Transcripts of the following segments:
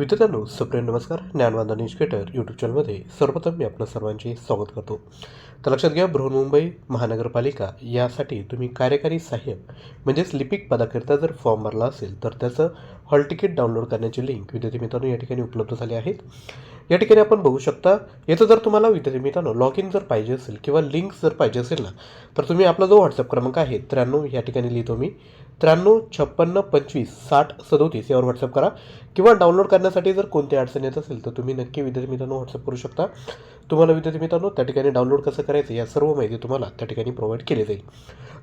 विद्यार्थ्यांनो सुप्रिय नमस्कार. ज्ञानवांदन educator YouTube चॅनलमध्ये सर्वप्रथम मी आपलं सर्वांचे स्वागत करतो. तर लक्षात घ्या बृहन्मुंबई महानगरपालिका यासाठी तुम्ही कार्यकारी सहाय्यक म्हणजेच लिपिक पदाकरिता जर फॉर्म भरला असेल तर त्याचं हॉल तिकीट डाउनलोड करण्याची लिंक विद्यार्थी मित्रांनो या ठिकाणी उपलब्ध झाली आहेत या ठिकाणी आपण बघू शकता याचं जर तुम्हाला विद्यार्थी मित्रांनो लॉग इन जर पाहिजे असेल किंवा लिंक जर पाहिजे असेल ना तर तुम्ही आपला जो व्हॉट्सअप क्रमांक आहे त्र्याण्णव या ठिकाणी लिहितो मी. त्र्याण्णव छप्पन्न पंचवीस साठ सदोतीस यावर व्हॉट्सअप करा. किंवा डाउनलोड करण्यासाठी जर कोणती अडचण येत असेल तर तुम्ही नक्की विद्यार्थी मित्रांनो व्हॉट्सअप करू शकता. तुम्हाला विद्यार्थी मित्रांनो त्या ठिकाणी डाउनलोड कसं करायचं या सर्व माहिती तुम्हाला त्या ठिकाणी प्रोव्हाइड केली जाईल.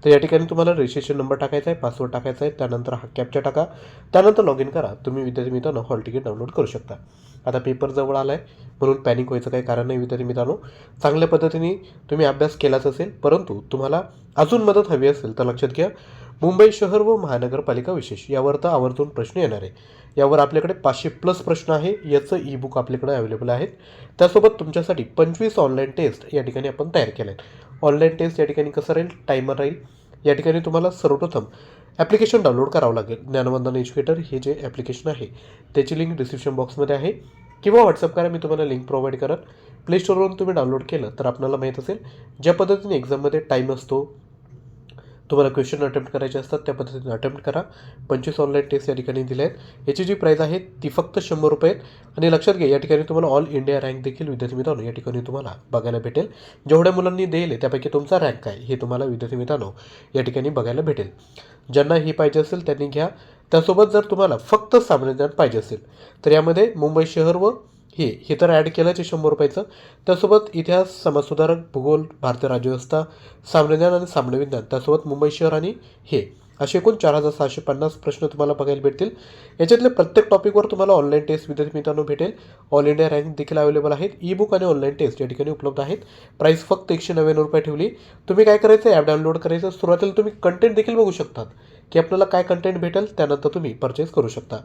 तर या ठिकाणी तुम्हाला रजिस्ट्रेशन नंबर टाकायचा आहे पासवर्ड टाकायचा आहे त्यानंतर हा कॅपचा टाका. त्यानंतर लॉग इन करा. तुम्ही विद्यार्थी मित्रांनो हॉल तिकीट डाउनलोड करू शकता. आता पेपर जवळ आला आहे म्हणून पॅनिक व्हायचं काही कारण नाही विद्यार्थी मित्रांनो. चांगल्या पद्धतीने तुम्ही अभ्यास केलाच असेल परंतु तुम्हाला अजून मदत हवी असेल तर लक्षात घ्या. मुंबई शहर व महानगरपालिका विशेष यावर तर आवर्जून प्रश्न येणार आहे. यावर आपल्याकडे पाचशे प्लस प्रश्न आहे. याचं ई बुक आपल्याकडे अवेलेबल आहेत. त्यासोबत तुमच्यासाठी पंचवीस ऑनलाईन टेस्ट या ठिकाणी आपण तयार केल्या आहेत. ऑनलाईन टेस्ट या ठिकाणी कसं राहील? टायमर राहील. या ठिकाणी तुम्हाला सर्वप्रथम ॲप्लिकेशन डाउनलोड करावं लागेल. ज्ञानवंदन एज्युकेटर हे जे ॲप्लिकेशन आहे त्याची लिंक डिस्क्रिप्शन बॉक्समध्ये आहे. किंवा व्हॉट्सअप करा मी तुम्हाला लिंक प्रोव्हाइड करत. प्ले स्टोरवरून तुम्ही डाउनलोड केलं तर आपल्याला माहीत असेल ज्या पद्धतीने एक्झाममध्ये टाईम असतो तुम्हाला क्वेश्चन अटेम्प्ट करायचे असतात त्या पद्धतीने अटेम्प्ट करा. पंचवीस ऑनलाईन टेस्ट या ठिकाणी दिल्या आहेत. याची जी प्राईज आहे ती फक्त शंभर रुपये आहेत. आणि लक्षात घ्या या ठिकाणी तुम्हाला ऑल इंडिया रँक देखील विद्यार्थी मित्रांनो या ठिकाणी तुम्हाला बघायला भेटेल. जेवढ्या मुलांनी देईल त्यापैकी तुमचा रँक काय हे तुम्हाला विद्यार्थी मित्रांनो या ठिकाणी बघायला भेटेल. ज्यांना ही पाहिजे असेल त्यांनी घ्या. त्यासोबत जर तुम्हाला फक्त सामान्य ज्ञान पाहिजे असेल तर यामध्ये मुंबई शहर व हे हे तर ॲड केलंच आहे शंभर रुपयाचं. त्यासोबत इतिहास समाजसुधारक भूगोल भारतीय राज्यव्यवस्था सामान्यज्ञान आणि सामान्यविज्ञान. त्यासोबत मुंबई शहर आणि हे. असे एकूण चार हजार सहाशे पन्नास प्रश्न तुम्हाला बघायला भेटतील. याच्यातल्या प्रत्येक टॉपिकवर तुम्हाला ऑनलाईन टेस्ट विद्यार्थी मित्रांनो भेटेल. ऑल इंडिया रँक देखील अवेलेबल आहेत. ई बुक आणि ऑनलाईन टेस्ट या ठिकाणी उपलब्ध आहेत. प्राईस फक्त एकशे नव्याण्णव रुपये ठेवली. तुम्ही काय करायचं? ॲप डाउनलोड करायचं. सुरुवातीला तुम्ही कंटेंट देखील बघू शकतात. की आपल्याला काय कंटेंट भेटेल? त्यानंतर तुम्ही परचेस करू शकता.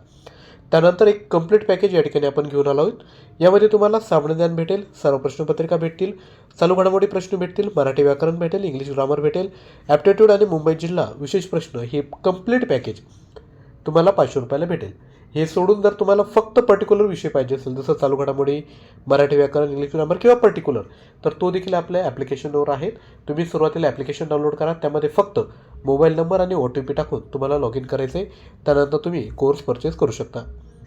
त्यानंतर एक कंप्लीट पॅकेज या ठिकाणी आपण घेऊन आलो आहोत. यामध्ये तुम्हाला सामान्य ज्ञान भेटेल सर्व प्रश्नपत्रिका भेटतील चालू घडामोडी प्रश्न भेटतील मराठी व्याकरण भेटेल इंग्लिश ग्रामर भेटेल ॲप्टिट्यूड आणि मुंबई जिल्हा विशेष प्रश्न हे कंप्लीट पॅकेज तुम्हाला पाचशे रुपयाला भेटेल. हे सोडून जर तुम्हाला फक्त पर्टिक्युलर विषय पाहिजे असेल जसं चालू घडामोडी मराठी व्याकरण इंग्लिश ग्रामर किंवा पर्टिक्युलर तर तो देखील आपल्या ॲप्लिकेशनवर आहे. तुम्ही सुरुवातीला ॲप्लिकेशन डाउनलोड करा त्यामध्ये फक्त मोबाईल नंबर आणि ओ टी पी टाकून तुम्हाला लॉग इन करायचं आहे त्यानंतर तुम्ही कोर्स परचेस करू शकता.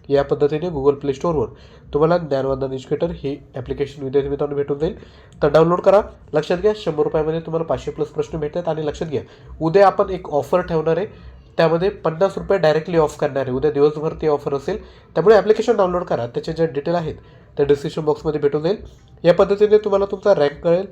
या पद्धतीने गुगल प्ले स्टोअरवर तुम्हाला ज्ञानवंदन एज्युकेटर ही ॲप्लिकेशन विद्यार्थी मित्रांनो भेटून जाईल. तर डाउनलोड करा. लक्षात घ्या शंभर रुपयामध्ये तुम्हाला पाचशे प्लस प्रश्न भेटतात आणि लक्षात घ्या उद्या आपण एक ऑफर ठेवणार आहे. त्यामध्ये पन्नास रुपये डायरेक्टली ऑफ करणार आहे. उद्या दिवसभर ती ऑफर असेल. त्यामुळे ॲप्लिकेशन डाउनलोड करा. त्याचे जे डिटेल आहेत ते डिस्क्रिप्शन बॉक्समध्ये भेटून जाईल. या पद्धतीने तुम्हाला तुमचा रँक कळेल.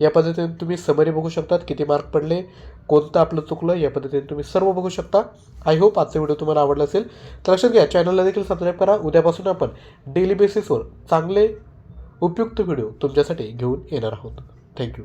या पद्धतीने तुम्ही समरी बघू शकतात किती मार्क पडले कोणतं आपलं चुकलं या पद्धतीने तुम्ही सर्व बघू शकता. आय होप आजचा व्हिडिओ तुम्हाला आवडला असेल. तर लक्षात घ्या चॅनलला देखील सबस्क्राईब करा. उद्यापासून आपण डेली बेसिसवर चांगले उपयुक्त व्हिडिओ तुमच्यासाठी घेऊन येणार आहोत. थँक्यू